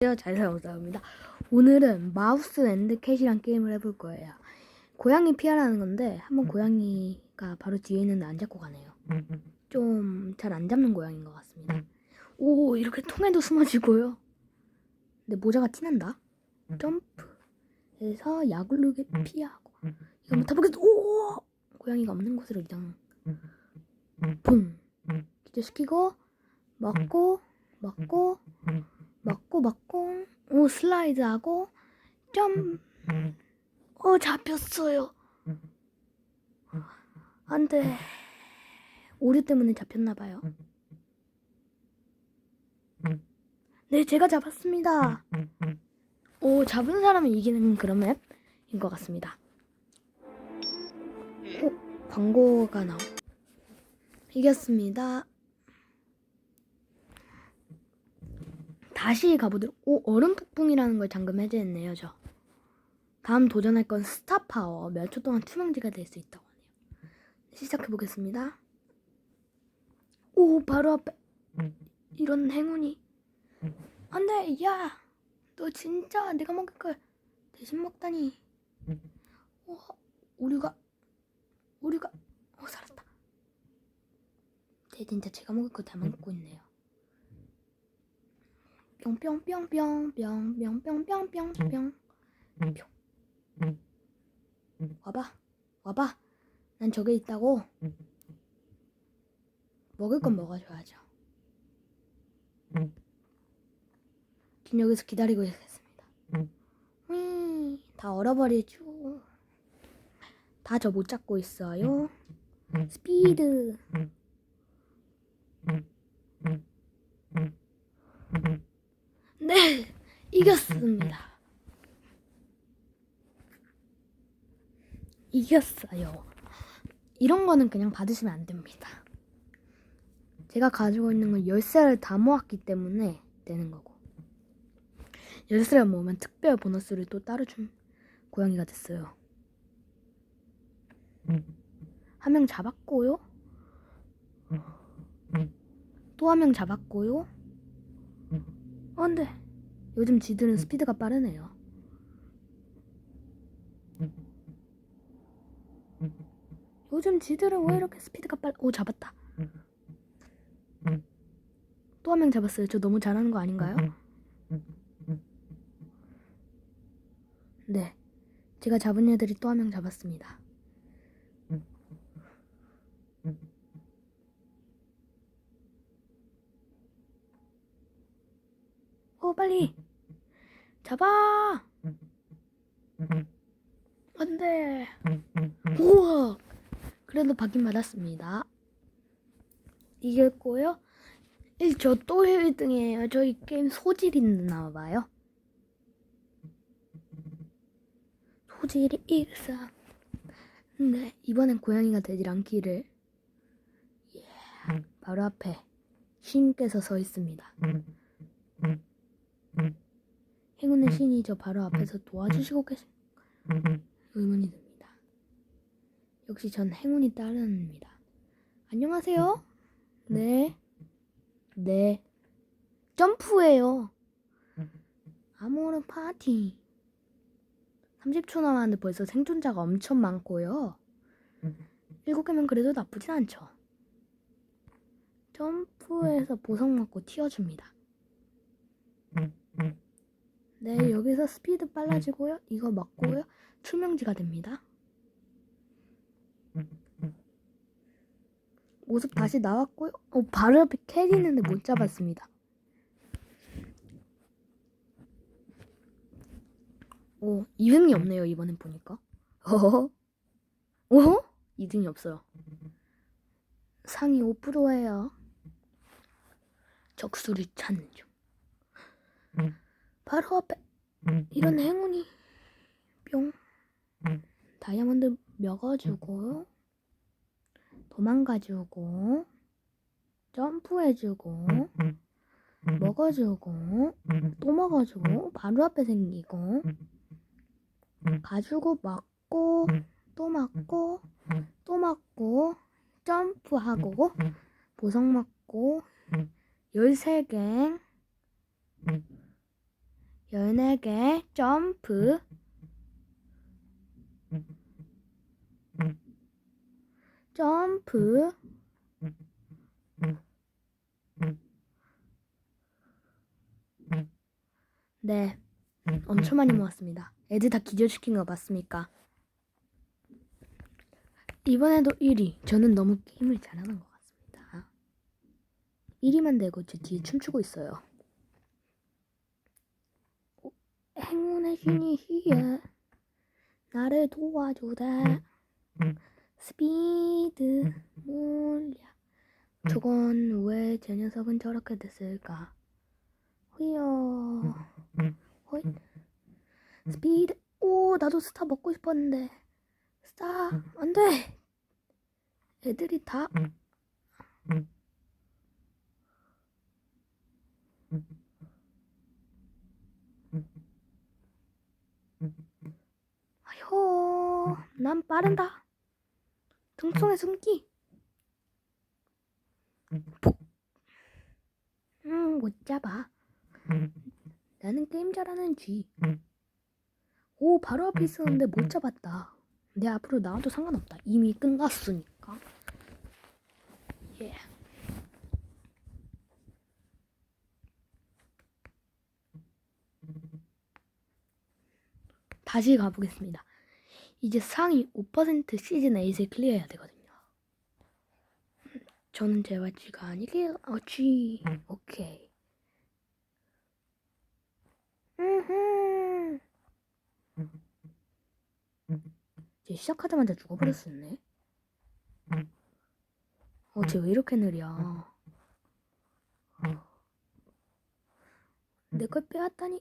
안녕하세요. 잘 살아오사입니다. 오늘은 마우스 앤드 캣이란 게임을 해볼 거예요. 고양이 피하라는 건데 한번 고양이가 바로 뒤에 있는데 안 잡고 가네요. 좀 잘 안 잡는 고양이인 것 같습니다. 오 이렇게 통에도 숨어지고요. 근데 모자가 티난다. 점프해서 야구르게 피하고 이거 못해보겠어. 오 고양이가 없는 곳으로 이동. 붕 기절시키고 먹고 먹고 먹고 먹고 오 슬라이드하고 점. 어 잡혔어요. 안돼. 오류 때문에 잡혔나봐요. 네 제가 잡았습니다. 오 잡은 사람이 이기는 그런 맵인 것 같습니다. 오 광고가 나오. 이겼습니다. 다시 가보도록. 오, 얼음 폭풍이라는 걸 잠금 해제했네요, 저. 다음 도전할 건 스타파워. 몇 초 동안 투명지가 될 수 있다고 하네요. 시작해 보겠습니다. 오, 바로 앞에. 이런 행운이. 안 돼, 야! 너 진짜 내가 먹을 걸 대신 먹다니. 오, 우리가, 우리가, 오, 살았다. 쟤 진짜 제가 먹을 거 다 먹고 있네요. 뿅뿅뿅뿅뿅뿅뿅뿅뿅뿅. 뿅. 와봐 와봐. 난 저게 있다고. 먹을 건 먹어줘야죠. 전 여기서 기다리고 있겠습니다. 음, 다 얼어버리죠. 다 저 못 잡고 있어요. 스피드 네, 이겼습니다. 이겼어요. 이런 거는 그냥 받으시면 안 됩니다. 제가 가지고 있는 건 열쇠를 다 모았기 때문에 되는 거고. 열쇠를 모으면 특별 보너스를 또 따로 준 고양이가 됐어요. 한 명 잡았고요. 또 한 명 잡았고요. 어, 근데 요즘 지들은 스피드가 빠르네요. 요즘 지들은 왜 이렇게 스피드가 빨? 오 잡았다. 또 한 명 잡았어요. 저 너무 잘하는 거 아닌가요? 네, 제가 잡은 애들이 또 한 명 잡았습니다. 어 빨리 잡아. 안 돼. 우와. 그래도 받긴 받았습니다. 이겼고요. 저또 1등이에요. 저희 게임 소질이 있나봐요. 소질이 일상 네 이번엔 고양이가 되질 않기를. 예, 바로 앞에 신께서 서 있습니다 행운의 신이 저 바로 앞에서 도와주시고 계신 의문이 듭니다. 역시 전 행운이 따릅니다. 안녕하세요. 네. 네. 점프해요. 아모르 파티. 30초 남았는데 벌써 생존자가 엄청 많고요. 7개면 그래도 나쁘진 않죠. 점프해서 보석 맞고 튀어줍니다. 네, 여기서 스피드 빨라지고요. 이거 먹고요. 투명지가 됩니다. 모습 다시 나왔고요. 어, 바로 옆에 캣 있는데 못 잡았습니다. 오, 2등이 없네요, 이번엔 보니까. 어허? 어허? 2등이 없어요. 상위 5%예요. 적수를 찾는 중. 바로 앞에 이런 행운이 뿅. 다이아몬드 먹어주고 도망가주고 점프해주고 먹어주고 또 먹어주고 바로 앞에 생기고 가지고 맞고 또 맞고 또 맞고 점프하고 보석 맞고 13개 14개 점프. 점프. 네 엄청 많이 모았습니다. 애들 다 기절시킨 거 맞습니까? 이번에도 1위. 저는 너무 게임을 잘하는 것 같습니다. 1위만 되고 제 뒤에 춤추고 있어요 오, 행운의 신이 히에 나를 도와주다 스피드 물약 저건 왜 제 녀석은 저렇게 됐을까? 후여 호이 스피드. 오 나도 스타 먹고 싶었는데. 스타. 안돼. 애들이 다 아휴 난 빠른다 등성에 숨기 음 못 잡아 나는 게임 잘하는 쥐. 오, 바로 앞에 있었는데 못 잡았다. 내 앞으로 나와도 상관없다. 이미 끝났으니까. 예. 다시 가보겠습니다. 이제 상위 5% 시즌 8을 클리어해야 되거든요. 저는 제발 쥐가 아니게요. 어, 쥐. 오케이. 음흠. 이제 시작하자마자 죽어버렸었네. 어, 쟤 왜 이렇게 느려? 내 걸 빼앗다니.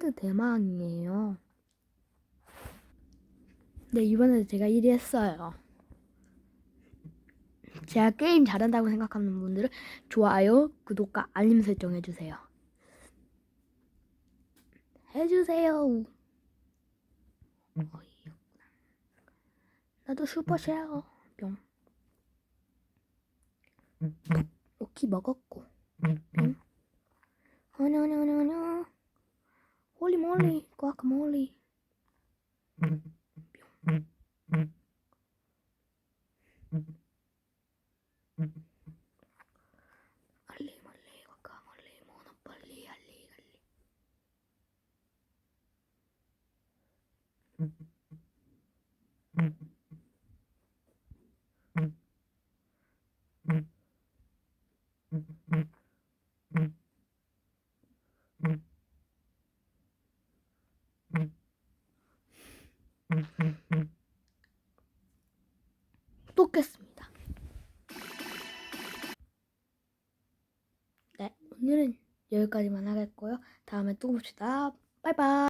저 스피드 대망이에요. 네, 이번에 제가 1위 했어요. 제가 게임 잘한다고 생각하는 분들은 좋아요, 구독과 알림 설정 해주세요. 해주세요. 나도 슈퍼쉐어 뿅. 오키 먹었고 뿅. 어냐냐냐냐. 홀리 몰리, 과카몰리. 알리 몰리, 과카몰리, 모노폴리, 알리 갈리. 또 깼습니다. 네, 오늘은 여기까지만 하겠고요. 다음에 또 봅시다. 바이바이.